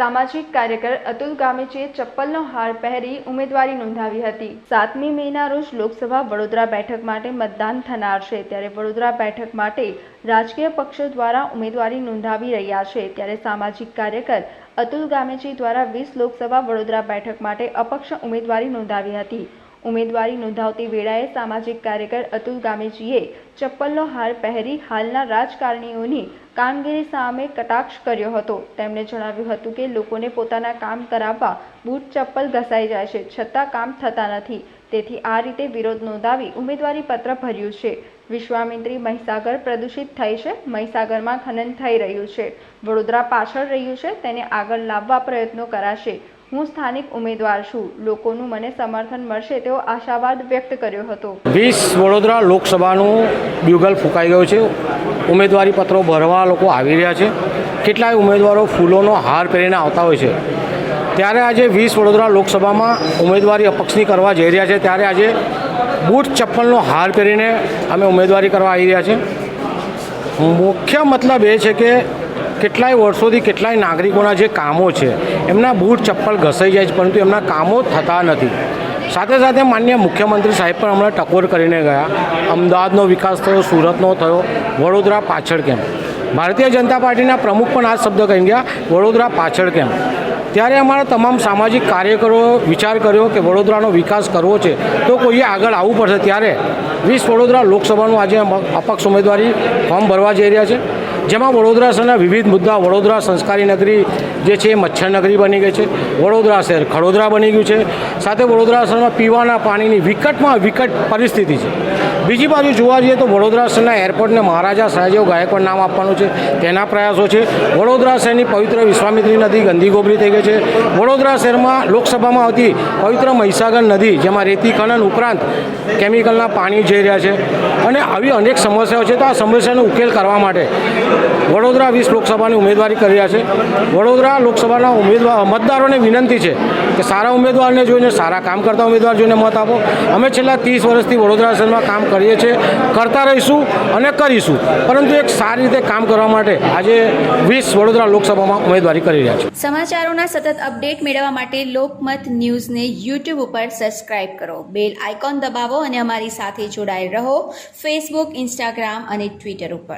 સામાજિક કાર્યકર અતુલ ગામેચીએ ચપ્પલનો હાર પહેરી ઉમેદવારી નોંધાવી હતી. સાતમી મેના રોજ લોકસભા વડોદરા બેઠક માટે મતદાન થનાર છે. ત્યારે વડોદરા બેઠક માટે રાજકીય પક્ષો દ્વારા ઉમેદવારી નોંધાવી રહ્યા છે. ત્યારે સામાજિક કાર્યકર અતુલ ગામેચી દ્વારા વીસ લોકસભા વડોદરા બેઠક માટે અપક્ષ ઉમેદવારી નોંધાવી હતી. ઉમેદવારી નોંધાવતી વેળાએ સામાજિક કાર્યકર અતુલ ગામેજીએ ચપ્પલનો હાર પહેરી હાલના રાજકારણીઓની કામગીરી સામે કટાક્ષ કર્યો હતો. તેમણે જણાવ્યું હતું કે લોકોને પોતાના કામ કરાવવા બૂટ ચપ્પલ ઘસાઈ જાય છે, છતાં કામ થતા નથી. તેથી આ રીતે વિરોધ નોંધાવી ઉમેદવારી પત્ર ભર્યું છે. વિશ્વામિત્રી મહીસાગર પ્રદૂષિત થઈ છે, મહીસાગરમાં ખનન થઈ રહ્યું છે. વડોદરા પાછળ રહ્યું છે, તેને આગળ લાવવા પ્રયત્નો કરાશે. હું સ્થાનિક ઉમેદવાર છું. લોકોનું મને સમર્થન મળશે તેવો આશાવાદ વ્યક્ત કર્યો હતો. વીસ વડોદરા લોકસભાનું બ્યુગલ ફૂંકાઈ ગયું છે. ઉમેદવારી પત્રો ભરવા લોકો આવી રહ્યા છે. કેટલાય ઉમેદવારો ફૂલોનો હાર પહેરીને આવતા હોય છે. ત્યારે આજે વીસ વડોદરા લોકસભામાં ઉમેદવારી અપક્ષની કરવા જઈ રહ્યા છે. ત્યારે આજે બૂટ ચપ્પલનો હાર પહેરીને અમે ઉમેદવારી કરવા આવી રહ્યા છે. મુખ્ય મતલબ એ છે કે કેટલાય વર્ષોથી કેટલાય નાગરિકોના જે કામો છે, એમના બૂટ ચપ્પલ ઘસાઈ જાય છે, પરંતુ એમના કામો થતા નથી. સાથે સાથે માન્ય મુખ્યમંત્રી સાહેબ પણ હમણાં ટકોર કરીને ગયા. અમદાવાદનો વિકાસ થયો, સુરતનો થયો, વડોદરા પાછળ કેમ? ભારતીય જનતા પાર્ટીના પ્રમુખ પણ આ શબ્દ કહી ગયા, વડોદરા પાછળ કેમ? ત્યારે અમારા તમામ સામાજિક કાર્યકરો વિચાર કર્યો કે વડોદરાનો વિકાસ કરવો છે, તો કોઈએ આગળ આવવું પડશે. ત્યારે વીસ વડોદરા લોકસભાનું આજે અપક્ષ ઉમેદવારી ફોર્મ ભરવા જઈ રહ્યા છે. જેમાં વડોદરા શહેરના વિવિધ મુદ્દા વડોદરા સંસ્કારી નગરી જે છે એ મચ્છર નગરી બની ગઈ છે, વડોદરા શહેર ખડોદરા બની ગયું છે, સાથે વડોદરા શહેરમાં પીવાના પાણીની વિકટમાં વિકટ પરિસ્થિતિ છે. બીજી બાજુ જોવા જઈએ તો વડોદરા શહેરના એરપોર્ટને મહારાજા સયાજીઓ ગાયકવાડ નામ આપવાનું છે. તેના પ્રયાસો છે. વડોદરા શહેરની પવિત્ર વિશ્વામિત્રી નદી ગંદી ગોબરી થઈ ગઈ છે. વડોદરા શહેરમાં લોકસભામાં આવતી પવિત્ર મહીસાગર નદી, જેમાં રેતી, ખનન ઉપરાંત કેમિકલના પાણી જઈ રહ્યા છે. અને આવી અનેક સમસ્યાઓ છે તો આ સમસ્યાનો ઉકેલ કરવા માટે વડોદરા વીસ લોકસભાની ઉમેદવારી કરી રહ્યા છે. વડોદરા લોકસભાના ઉમેદવાર મતદારોને વિનંતી છે કે સારા ઉમેદવારને જોઈને, સારા કામ કરતા ઉમેદવાર જોઈને મત આપો. અમે છેલ્લા ત્રીસ વર્ષથી વડોદરા શહેરમાં કામ કરીએ છીએ, કરતા રહીશું અને કરીશું. પરંતુ એક સારી રીતે કામ કરવા માટે આજે વીસ વડોદરા લોકસભામાં ઉમેદવારી કરી રહ્યા છે સમાચારોના સતત અપડેટ મેળવવા માટે લોકમત ન્યૂઝને યુટ્યુબ ઉપર સબસ્ક્રાઇબ કરો. બેલ આઇકોન દબાવો અને અમારી સાથે જોડાયેલ રહો ફેસબુક, ઇન્સ્ટાગ્રામ અને ટ્વિટર ઉપર.